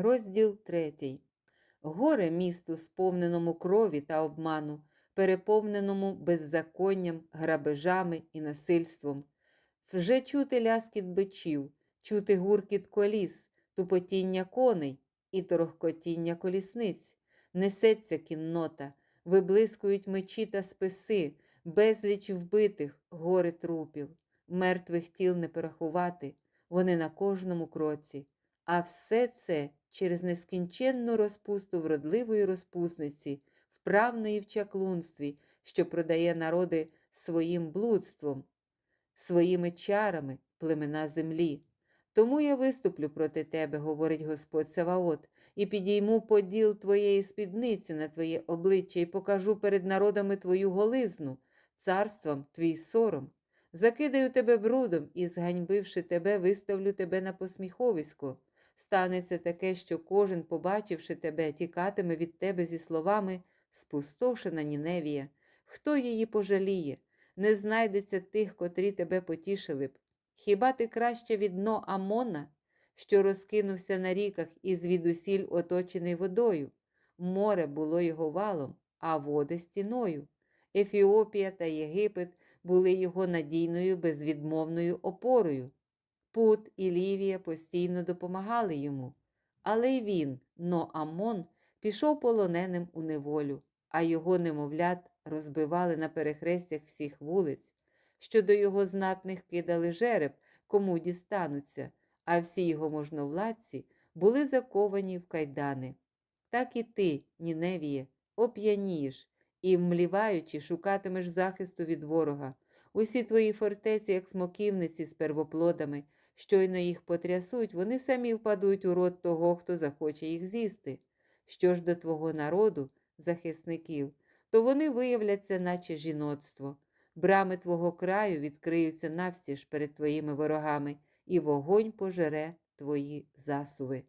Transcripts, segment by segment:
Розділ третій. Горе місту, сповненому крові та обману, переповненому беззаконням, грабежами і насильством. Вже чути ляскіт бичів, чути гуркіт коліс, тупотіння коней і торохкотіння колісниць. Несеться кіннота, виблискують мечі та списи, безліч вбитих, гори трупів, мертвих тіл не порахувати, вони на кожному кроці. А все це через нескінченну розпусту вродливої розпусниці, вправної в чаклунстві, що продає народи своїм блудством, своїми чарами племена землі. Тому я виступлю проти тебе, говорить Господь Саваот, і підійму поділ твоєї спідниці на твоє обличчя і покажу перед народами твою голизну, царством твій сором. Закидаю тебе брудом і, зганьбивши тебе, виставлю тебе на посміховисько. Станеться таке, що кожен, побачивши тебе, тікатиме від тебе зі словами спустошена Ніневія. Хто її пожаліє? Не знайдеться тих, котрі тебе потішили б. Хіба ти краще від дно Амона, що розкинувся на ріках і звідусіль оточений водою? Море було його валом, а води стіною. Ефіопія та Єгипет були його надійною безвідмовною опорою. Пут і Лівія постійно допомагали йому, але й він, Ноамон, пішов полоненим у неволю, а його немовлят розбивали на перехрестях всіх вулиць, що до його знатних кидали жереб, кому дістануться, а всі його можновладці були заковані в кайдани. Так і ти, Ніневіє, оп'янієш і, вмліваючи, шукатимеш захисту від ворога. Усі твої фортеці, як смоківниці з первоплодами, щойно їх потрясуть, вони самі впадуть у рот того, хто захоче їх з'їсти. Що ж до твого народу, захисників, то вони виявляться, наче жіноцтво. Брами твого краю відкриються навстіж перед твоїми ворогами, і вогонь пожере твої засуви.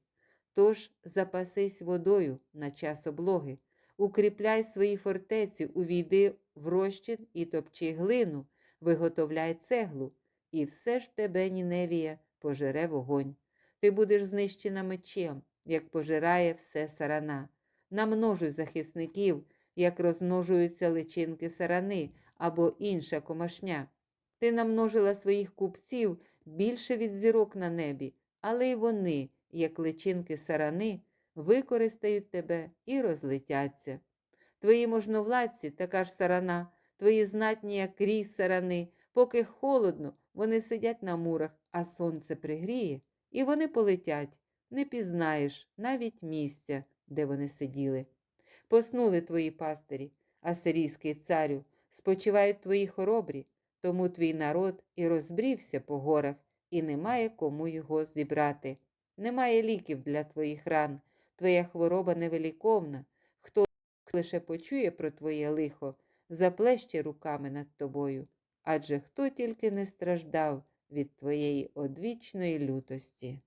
Тож запасись водою на час облоги, укріпляй свої фортеці, увійди в розчин і топчи глину, виготовляй цеглу, і все ж тебе, Ніневія, пожере вогонь. Ти будеш знищена мечем, як пожирає все сарана. Намножуй захисників, як розмножуються личинки сарани або інша комашня. Ти намножила своїх купців більше від зірок на небі, але й вони, як личинки сарани, використають тебе і розлетяться. Твої можновладці така ж сарана, твої знатні, як крізь сарани, поки холодно, вони сидять на мурах, а сонце пригріє, і вони полетять, не пізнаєш навіть місця, де вони сиділи. Поснули твої пастирі, асирійський царю, спочивають твої хоробрі, тому твій народ і розбрівся по горах, і немає кому його зібрати. Немає ліків для твоїх ран, твоя хвороба невеликовна. Хто лише почує про твоє лихо, заплеще руками над тобою, адже хто тільки не страждав від твоєї одвічної лютості.